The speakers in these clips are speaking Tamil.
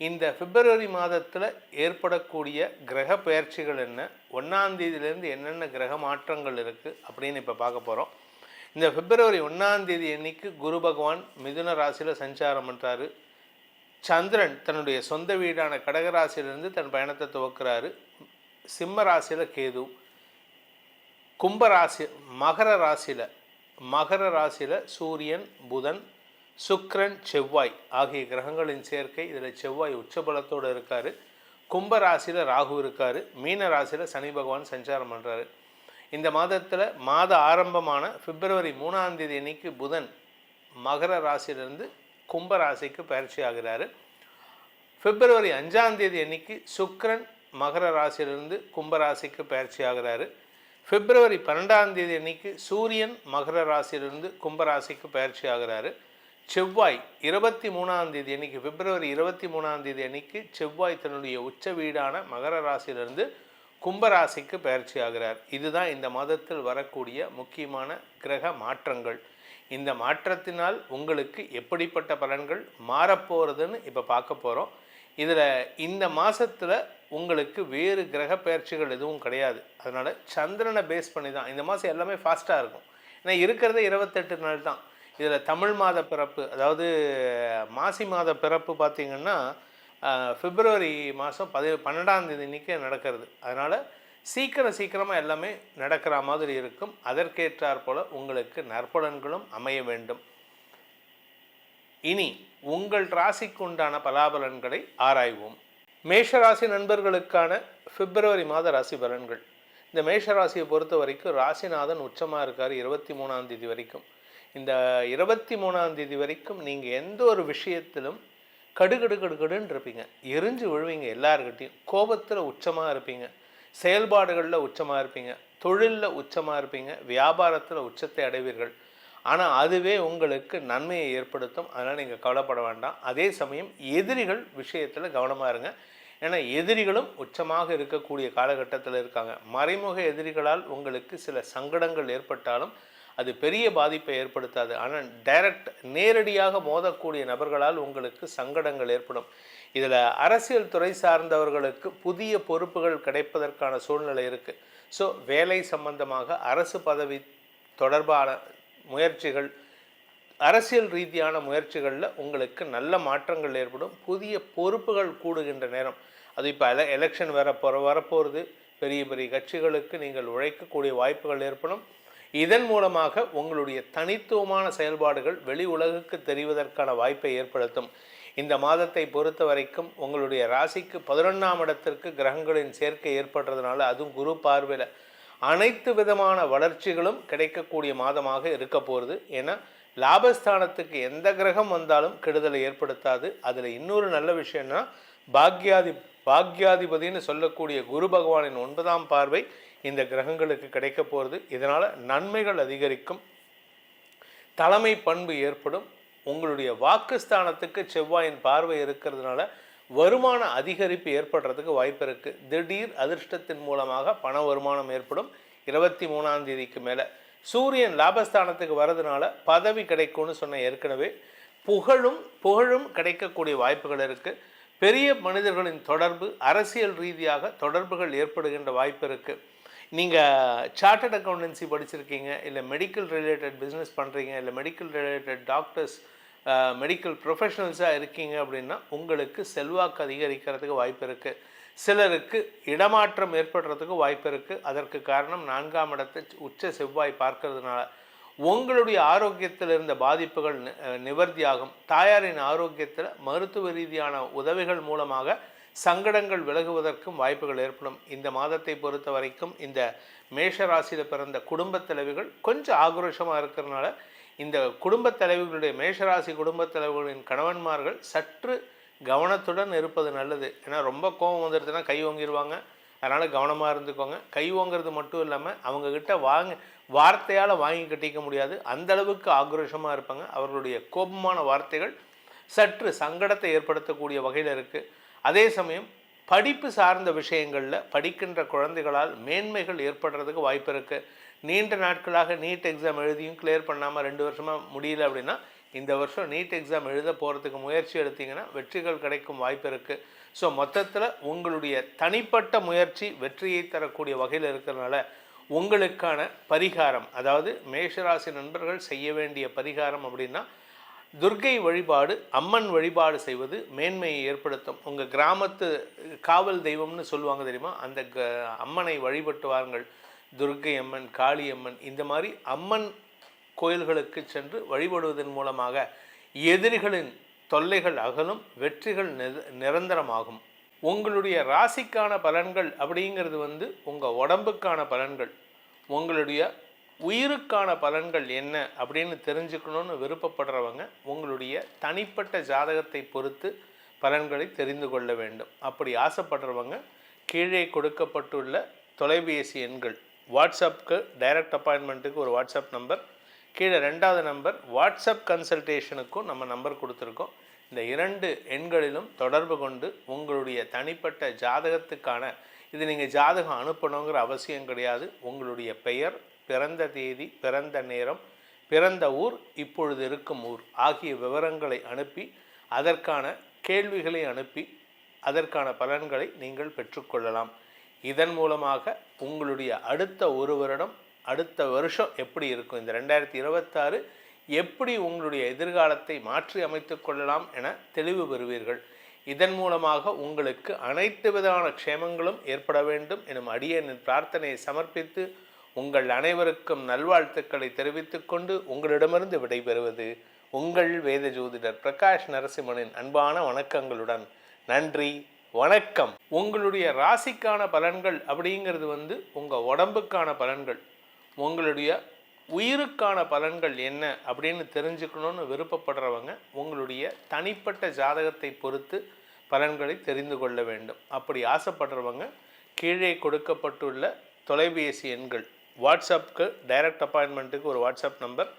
இந்த பிப்ரவரி மாதத்தில் ஏற்படக்கூடிய கிரக பெயர்ச்சிகள் என்ன? ஒன்றாந்தேதியிலேருந்து என்னென்ன கிரக மாற்றங்கள் இருக்குது அப்படின்னு இப்போ பார்க்க போகிறோம் இந்த பிப்ரவரி ஒன்றாந்தேதி அன்னைக்கு குரு பகவான் மிதுன ராசியில் சஞ்சாரம் பண்ணுறாரு சந்திரன் தன்னுடைய சொந்த வீடான கடகராசியிலிருந்து தன் பயணத்தை துவக்கிறாரு. சிம்ம ராசியில் கேது கும்பராசி மகர ராசியில் மகர ராசியில் சூரியன் புதன் சுக்ரன் செவ்வாய் ஆகிய கிரகங்களின் சேர்க்கை. இதில் செவ்வாய் உச்சபலத்தோடு இருக்கார். கும்ப ராசியில் ராகு இருக்கார். மீன ராசியில் சனி பகவான் சஞ்சாரம் பண்ணுறாரு இந்த மாதத்தில் மாத ஆரம்பமான பிப்ரவரி மூணாம் தேதி அன்னைக்கு புதன் மகர ராசியிலிருந்து கும்ப ராசிக்கு பயிற்சி ஆகிறாரு. பிப்ரவரி அஞ்சாம் தேதி அன்னைக்கு சுக்ரன் மகர ராசியிலிருந்து கும்பராசிக்கு பயிற்சி ஆகிறாரு. பிப்ரவரி பன்னெண்டாம் தேதி அன்னைக்கு சூரியன் மகர ராசியிலிருந்து கும்பராசிக்கு பயிற்சி ஆகிறாரு. செவ்வாய் இருபத்தி மூணாம் தேதி அன்னைக்கு பிப்ரவரி இருபத்தி மூணாம் தேதி அன்னைக்கு செவ்வாய் தன்னுடைய உச்ச வீடான மகர ராசியிலிருந்து கும்பராசிக்கு பயிற்சி ஆகிறார். இதுதான் இந்த மாதத்தில் வரக்கூடிய முக்கியமான கிரக மாற்றங்கள். இந்த மாற்றத்தினால் உங்களுக்கு எப்படிப்பட்ட பலன்கள் மாறப்போகிறதுன்னு இப்போ பார்க்க போகிறோம் இதில் இந்த மாதத்தில் உங்களுக்கு வேறு கிரக பயிற்சிகள் எதுவும் கிடையாது. அதனால் சந்திரனை பேஸ் பண்ணி தான். இந்த மாதம் எல்லாமே ஃபாஸ்ட்டாக இருக்கும். ஏன்னா இருக்கிறதே இருபத்தெட்டு நாள் தான் இதில் தமிழ் மாத பிறப்பு அதாவது மாசி மாத பிறப்பு பார்த்திங்கன்னா பிப்ரவரி மாதம் பதி பன்னெண்டாம் தேதி இன்றைக்கி நடக்கிறது. அதனால் சீக்கிரம் சீக்கிரமாக எல்லாமே நடக்கிற மாதிரி இருக்கும். அதற்கேற்றாற் போல் உங்களுக்கு நற்பலன்களும் அமைய வேண்டும். இனி உங்கள் ராசிக்கு உண்டான பலாபலன்களை ஆராய்வோம். மேஷராசி நண்பர்களுக்கான பிப்ரவரி மாத ராசி பலன்கள். இந்த மேஷராசியை பொறுத்த வரைக்கும் ராசிநாதன் உச்சமாக இருக்கார் இருபத்தி மூணாம் தேதி வரைக்கும். இந்த இருபத்தி மூணாம் தேதி வரைக்கும் நீங்கள் எந்த ஒரு விஷயத்திலும் கடுகடு கடுகடுன்னு இருப்பீங்க. எரிஞ்சு விழுவீங்க எல்லாருக்கிட்டையும் கோபத்தில் உச்சமாக இருப்பீங்க. செயல்பாடுகளில் உச்சமாக இருப்பீங்க. தொழிலில் உச்சமாக இருப்பீங்க. வியாபாரத்தில் உச்சத்தை அடைவீர்கள். ஆனால் அதுவே உங்களுக்கு நன்மையை ஏற்படுத்தும். அதனால் நீங்கள் கவலைப்பட வேண்டாம். அதே சமயம் எதிரிகள் விஷயத்தில் கவனமாக இருங்க. ஏன்னா எதிரிகளும் உச்சமாக இருக்கக்கூடிய காலகட்டத்தில் இருக்காங்க. மறைமுக எதிரிகளால் உங்களுக்கு சில சங்கடங்கள் ஏற்பட்டாலும் அது பெரிய பாதிப்பை ஏற்படுத்தாது. ஆனால் டைரக்ட் நேரடியாக மோதக்கூடிய நபர்களால் உங்களுக்கு சங்கடங்கள் ஏற்படும். இதில் அரசியல் துறை சார்ந்தவர்களுக்கு புதிய பொறுப்புகள் கிடைப்பதற்கான சூழ்நிலை இருக்குது ஸோ வேலை சம்பந்தமாக அரசு பதவி தொடர்பான முயற்சிகள் அரசியல் ரீதியான முயற்சிகளில் உங்களுக்கு நல்ல மாற்றங்கள் ஏற்படும். புதிய பொறுப்புகள் கூடுகின்ற நேரம். அது இப்போ எல எலெக்ஷன் வர போகிற வரப்போகிறது பெரிய பெரிய கட்சிகளுக்கு நீங்கள் உழைக்கக்கூடிய வாய்ப்புகள் ஏற்படும். இதன் மூலமாக உங்களுடைய தனித்துவமான செயல்பாடுகள் வெளி உலகுக்கு தெரிவதற்கான வாய்ப்பை ஏற்படுத்தும். இந்த மாதத்தை பொறுத்த வரைக்கும் உங்களுடைய ராசிக்கு பதினொன்றாம் இடத்திற்கு கிரகங்களின் சேர்க்கை ஏற்படுறதுனால அதுவும் குரு பார்வையில் அனைத்து விதமான வளர்ச்சிகளும் கிடைக்கக்கூடிய மாதமாக இருக்க போகிறது ஏன்னா லாபஸ்தானத்துக்கு எந்த கிரகம் வந்தாலும் கெடுதலை ஏற்படுத்தாது. அதில் இன்னொரு நல்ல விஷயம்னா பாக்யாதி பாக்யாதிபதினு சொல்லக்கூடிய குரு பகவானின் ஒன்பதாம் பார்வை இந்த கிரகங்களுக்கு கிடைக்க போகிறது இதனால் நன்மைகள் அதிகரிக்கும். தலைமை பண்பு ஏற்படும். உங்களுடைய வாக்குஸ்தானத்துக்கு செவ்வாயின் பார்வை இருக்கிறதுனால வருமான அதிகரிப்பு ஏற்படுறதுக்கு வாய்ப்பு இருக்குது திடீர் அதிர்ஷ்டத்தின் மூலமாக பண வருமானம் ஏற்படும். இருபத்தி மூணாம் தேதிக்கு மேலே. சூரியன் லாபஸ்தானத்துக்கு வர்றதுனால பதவி கிடைக்கும்னு சொன்ன ஏற்கனவே புகழும் புகழும் கிடைக்கக்கூடிய வாய்ப்புகள் இருக்குது பெரிய மனிதர்களின் தொடர்பு அரசியல் ரீதியாக தொடர்புகள் ஏற்படுகின்ற வாய்ப்பு இருக்குது நீங்கள் சார்ட்டட் அக்கௌண்டன்சி படிச்சிருக்கீங்க இல்லை மெடிக்கல் ரிலேட்டட் பிஸ்னஸ் பண்ணுறீங்க இல்லை மெடிக்கல் ரிலேட்டட் டாக்டர்ஸ் மெடிக்கல் ப்ரொஃபஷனல்ஸாக இருக்கீங்க அப்படின்னா உங்களுக்கு செல்வாக்கு அதிகரிக்கிறதுக்கு வாய்ப்பு இருக்குது சிலருக்கு இடமாற்றம் ஏற்படுறதுக்கு வாய்ப்பு இருக்குது அதற்கு காரணம் நான்காம் இடத்தை உச்ச செவ்வாய் பார்க்கறதுனால. உங்களுடைய ஆரோக்கியத்தில் இருந்த பாதிப்புகள் நிவர்த்தியாகும். தாயாரின் ஆரோக்கியத்தில் மருத்துவ ரீதியான உதவிகள் மூலமாக சங்கடங்கள் விலகுவதற்கும் வாய்ப்புகள் ஏற்படும். இந்த மாதத்தை பொறுத்த வரைக்கும் இந்த மேஷ ராசியில் பிறந்த குடும்பத் தலைவிகள் கொஞ்சம் ஆக்ரோஷமாக இருக்கிறதுனால இந்த குடும்பத் தலைவிகளுடைய மேஷராசி குடும்பத் தலைவர்களின் கணவன்மார்கள் சற்று கவனத்துடன் இருப்பது நல்லது. ஏன்னா ரொம்ப கோபம் வந்துடுதுன்னா கை ஓங்கிடுவாங்க அதனால் கவனமாக இருந்துக்கோங்க. கை ஓங்கிறது மட்டும் இல்லாமல் அவங்கக்கிட்ட வாங்க வார்த்தையால் வாங்கி கட்டிக்க முடியாது. அந்த அளவுக்கு ஆக்ரோஷமாக இருப்பாங்க. அவர்களுடைய கோபமான வார்த்தைகள் சற்று சங்கடத்தை ஏற்படுத்தக்கூடிய வகையில் இருக்குது அதே சமயம் படிப்பு சார்ந்த விஷயங்களில் படிக்கின்ற குழந்தைகளால் மேன்மைகள் ஏற்படுறதுக்கு வாய்ப்பு இருக்குது நீண்ட நாட்களாக நீட் எக்ஸாம் எழுதியும் கிளியர் பண்ணாமல் ரெண்டு வருஷமாக முடியல அப்படின்னா இந்த வருஷம் நீட் எக்ஸாம் எழுத போகிறதுக்கு முயற்சி எடுத்திங்கன்னா வெற்றிகள் கிடைக்கும் வாய்ப்பு இருக்குது ஸோ மொத்தத்தில் உங்களுடைய தனிப்பட்ட முயற்சி வெற்றியை தரக்கூடிய வகையில் இருக்கிறதுனால உங்களுக்கான பரிகாரம் அதாவது மேஷராசி நண்பர்கள் செய்ய வேண்டிய பரிகாரம் அப்படின்னா துர்க்கை வழிபாடு அம்மன் வழிபாடு செய்வது மேன்மையை ஏற்படுத்தும். உங்கள் கிராமத்து காவல் தெய்வம்னு சொல்லுவாங்க தெரியுமா? அந்த க அம்மனை வழிபட்டு வாருங்கள். துர்க்கை அம்மன் காளி அம்மன் இந்த மாதிரி அம்மன் கோயில்களுக்கு சென்று வழிபடுவதன் மூலமாக எதிரிகளின் தொல்லைகள் அகலும் வெற்றிகள் நிரந்தரமாகும். உங்களுடைய ராசிக்கான பலன்கள் அப்படிங்கிறது வந்து உங்கள் உடம்புக்கான பலன்கள். உங்களுடைய உயிருக்கான பலன்கள் என்ன அப்படின்னு தெரிஞ்சுக்கணும்னு விருப்பப்படுறவங்க உங்களுடைய தனிப்பட்ட ஜாதகத்தை பொறுத்து பலன்களை தெரிந்து கொள்ள வேண்டும். அப்படி ஆசைப்படுறவங்க கீழே கொடுக்கப்பட்டுள்ள தொலைபேசி எண்கள். வாட்ஸ்அப்புக்கு டைரக்ட் அப்பாயின்மெண்ட்டுக்கு ஒரு வாட்ஸ்அப் நம்பர். கீழே ரெண்டாவது நம்பர் வாட்ஸ்அப் கன்சல்டேஷனுக்கும் நம்ம நம்பர் கொடுத்துருக்கோம். இந்த இரண்டு எண்களிலும் தொடர்பு கொண்டு உங்களுடைய தனிப்பட்ட ஜாதகத்துக்கான இது நீங்கள் ஜாதகம் அனுப்பணுங்கிற அவசியம் கிடையாது. உங்களுடைய பெயர் பிறந்த தேதி பிறந்த நேரம் பிறந்த ஊர் இப்பொழுது இருக்கும் ஊர் ஆகிய விவரங்களை அனுப்பி அதற்கான கேள்விகளை அனுப்பி அதற்கான பலன்களை நீங்கள் பெற்றுக்கொள்ளலாம். இதன் மூலமாக உங்களுடைய அடுத்த ஒரு வருடம் அடுத்த வருஷம் எப்படி இருக்கும்? இந்த ரெண்டாயிரத்தி இருபத்தாறு எப்படி உங்களுடைய எதிர்காலத்தை மாற்றி அமைத்து கொள்ளலாம் என தெளிவு பெறுவீர்கள். இதன் மூலமாக உங்களுக்கு அனைத்து விதமான க்ஷேமங்களும் ஏற்பட வேண்டும் எனும் அடியனின் பிரார்த்தனையை சமர்ப்பித்து உங்கள் அனைவருக்கும் நல்வாழ்த்துக்களை தெரிவித்துக் கொண்டு உங்களிடமிருந்து விடைபெறுவது உங்கள் வேத ஜோதிடர் பிரகாஷ் நரசிம்மனின் அன்பான வணக்கங்களுடன். நன்றி வணக்கம். உங்களுடைய ராசிக்கான பலன்கள் அப்படிங்கிறது வந்து உங்கள் உடம்புக்கான பலன்கள். உங்களுடைய உயிருக்கான பலன்கள் என்ன அப்படின்னு தெரிஞ்சுக்கணும்னு விருப்பப்படுறவங்க உங்களுடைய தனிப்பட்ட ஜாதகத்தை பொறுத்து பலன்களை தெரிந்து கொள்ள வேண்டும். அப்படி ஆசைப்படுறவங்க கீழே கொடுக்கப்பட்டுள்ள தொலைபேசி எண்கள் வாட்ஸ்அப்புக்கு டைரக்ட் அப்பாயின்மெண்ட்டுக்கு ஒரு வாட்ஸ்அப் நம்பர்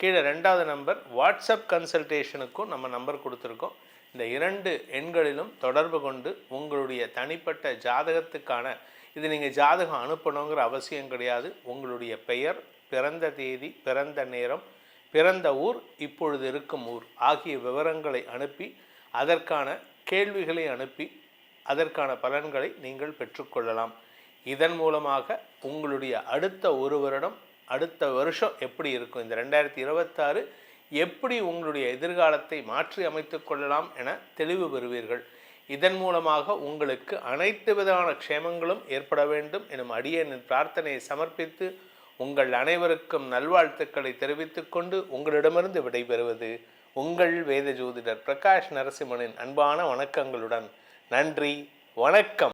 கீழே ரெண்டாவது நம்பர் வாட்ஸ்அப் கன்சல்டேஷனுக்கும் நம்ம நம்பர் கொடுத்துருக்கோம். இந்த இரண்டு எண்களிலும் தொடர்பு கொண்டு உங்களுடைய தனிப்பட்ட ஜாதகத்துக்கான இது நீங்கள் ஜாதகம் அனுப்பணுங்கிற அவசியம் கிடையாது. உங்களுடைய பெயர் பிறந்த தேதி பிறந்த நேரம் பிறந்த ஊர் இப்பொழுது இருக்கும் ஊர் ஆகிய விவரங்களை அனுப்பி அதற்கான கேள்விகளை அனுப்பி அதற்கான பலன்களை நீங்கள் பெற்றுக்கொள்ளலாம் இதன் மூலமாக உங்களுடைய அடுத்த ஒரு வருடம் அடுத்த வருஷம் எப்படி இருக்கும்? இந்த ரெண்டாயிரத்தி இருபத்தாறு எப்படி உங்களுடைய எதிர்காலத்தை மாற்றி அமைத்து கொள்ளலாம் என தெளிவு பெறுவீர்கள். இதன் மூலமாக உங்களுக்கு அனைத்து விதமான க்ஷேமங்களும் ஏற்பட வேண்டும் எனும் அடியனின் பிரார்த்தனையை சமர்ப்பித்து உங்கள் அனைவருக்கும் நல்வாழ்த்துக்களை தெரிவித்துக் கொண்டு உங்களிடமிருந்து விடைபெறுவது உங்கள் வேத ஜோதிடர் பிரகாஷ் நரசிம்மனின் அன்பான வணக்கங்களுடன். நன்றி வணக்கம்.